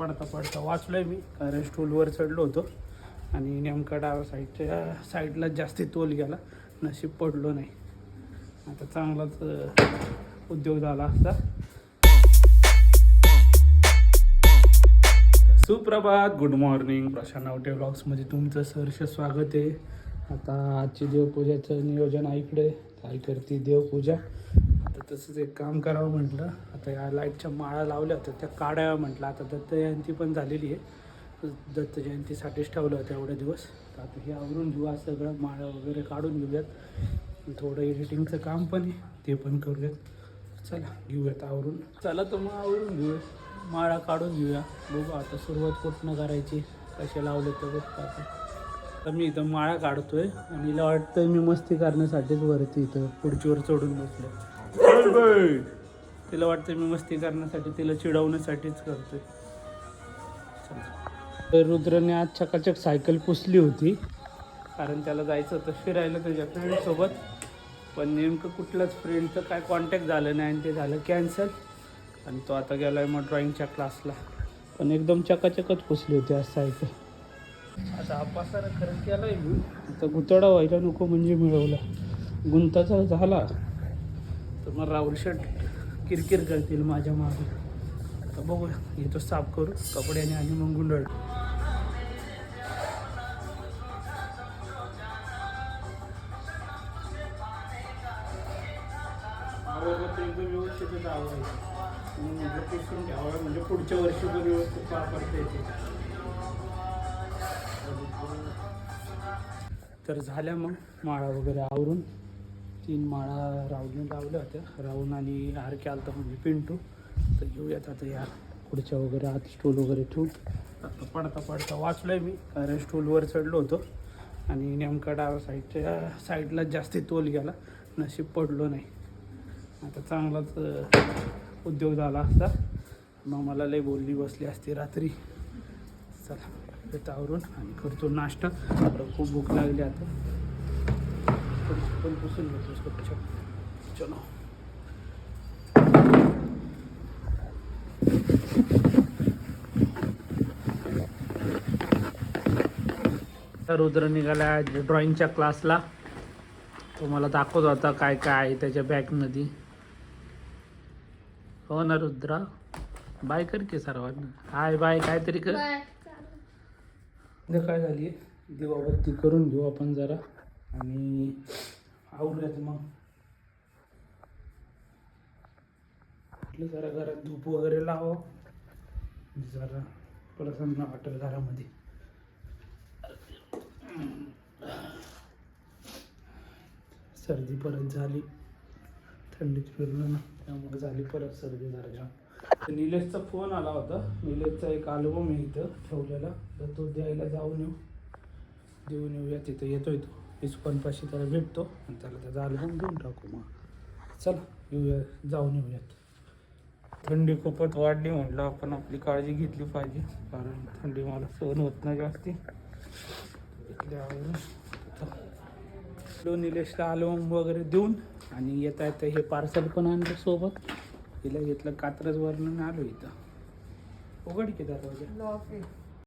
पडता पडता वाचलोय मी. कारण स्टूलवर चढलो होतो. आणि नेमका डाव्या साईडच्या साईडला जास्ती तोल गेला. नशीब पडलो नाही. आता चांगलाच उद्योग झाला असता. सुप्रभात गुड मॉर्निंग प्रशांत आवटे ब्लॉग्समध्ये तुमचं सहर्ष स्वागत आहे. आता आजची देवपूजाचं नियोजन ऐकडे काय करते देवपूजा? तसंच एक काम करावं म्हटलं. आता या लाईटच्या माळा लावल्या होत्या त्या काढाव्या म्हटलं. आता दत्त जयंती पण झालेली आहे. दत्त जयंतीसाठीच ठेवलं होतं एवढे दिवस. तर आता हे आवरून घेऊ आज सगळं माळा वगैरे काढून घेऊयात. थोडं एडिटिंगचं काम पण आहे ते पण करूयात. चला घेऊयात आवरून. चला तर मग आवरून घेऊया. माळा काढून घेऊया. बघू आता सुरुवात कुठनं करायची कसे लावले तर बघतो आता. तर मी इथं माळा काढतोय आणि हिला वाटतं मी मस्ती करण्यासाठीच वरती इथं पुढचीवर चढून बसलो तिला वाटतं मी मस्ती करण्यासाठी तिला चिडवण्यासाठीच करतोय. तर रुद्रने आज चकाचक सायकल पुसली होती. कारण त्याला जायचं होतं फिरायला त्याच्या फ्रेंडसोबत. पण नेमकं कुठल्याच फ्रेंडचं काय कॉन्टॅक्ट झालं नाही आणि ते झालं कॅन्सल आणि तो आता गेला आहे मग ड्रॉइंगच्या क्लासला पण एकदम चकाचकच पुसली होती आज सायकल. आता हा पसारा खरं केला आहे मी. आता गुतडा व्हायला नको म्हणजे मिळवला. गुंताचा झाला. तर मग राहुल शर्ट किरकिर करतील माझ्या मागे. आता बघूया. येतो साफ करू कपड्याने आणि मग गुंडळ. एकदम व्यवस्थितच पुसून घ्यावं म्हणजे पुढच्या वर्षी पण व्यवस्थित वापरता येते तर झाल्या मग माळा वगैरे आवरून. तीन माळा राहून लावल्या होत्या. राहून आणि हार आलता म्हणजे पिंटू. तर घेऊयात आता या पुढच्या वगैरे आत स्टूल वगैरे ठेवून. आता पडता पडता वाचलो आहे मी कारण स्टूलवर चढलो होतो. आणि नेमका डाव्या साईडच्या साईडला जास्ती तोल गेला. नशीब पडलो नाही. आता चांगलाच उद्योग झाला असता. मग मला लई बोलली बसली असती रात्री. चला येतं आवरून आणि करतो नाश्ता. खूप भूक लागली आता. पण पण पुसून घेतो स्वच्छ चलो. तर रुद्र निघाला ड्रॉइंगच्या क्लासला तो मला दाखवत होता काय काय आहे त्याच्या बॅगमध्ये हो ना रुद्रा? बाय कर की सर्वांना हाय बाय काहीतरी कर. काय झाली? दिवाबत्ती करून घेऊ आपण जरा. आणि आवडूयात मग. जरा घरात धूप वगैरे लावा जरा प्रसन्न वाटेल घरामध्ये. सर्दी परत झाली. थंडीत फिरलो ना त्यामुळे झाली परत सर्दी झाली तर निलेशचा फोन आला होता. निलेशचा एक अल्बम आहे इथं ठेवलेला. तर तो द्यायला जाऊन येऊ. देऊन येऊया तिथं येतोय तो. इस्कॉनपाशी त्याला भेटतो आणि त्याला त्याचा अल्बम देऊन टाकू मग. चला येऊया जाऊन येऊयात. थंडी खूपच वाढली म्हटलं आपण आपली काळजी घेतली पाहिजे कारण थंडी मला सहन होत नाही जास्ती. दोन निलेशला अल्बम वगैरे देऊन आणि येता येता हे पार्सल पण आणलं सोबत. तिला घेतलं कात्रज वर्णन आलो इथं. उघड की दरवाजा?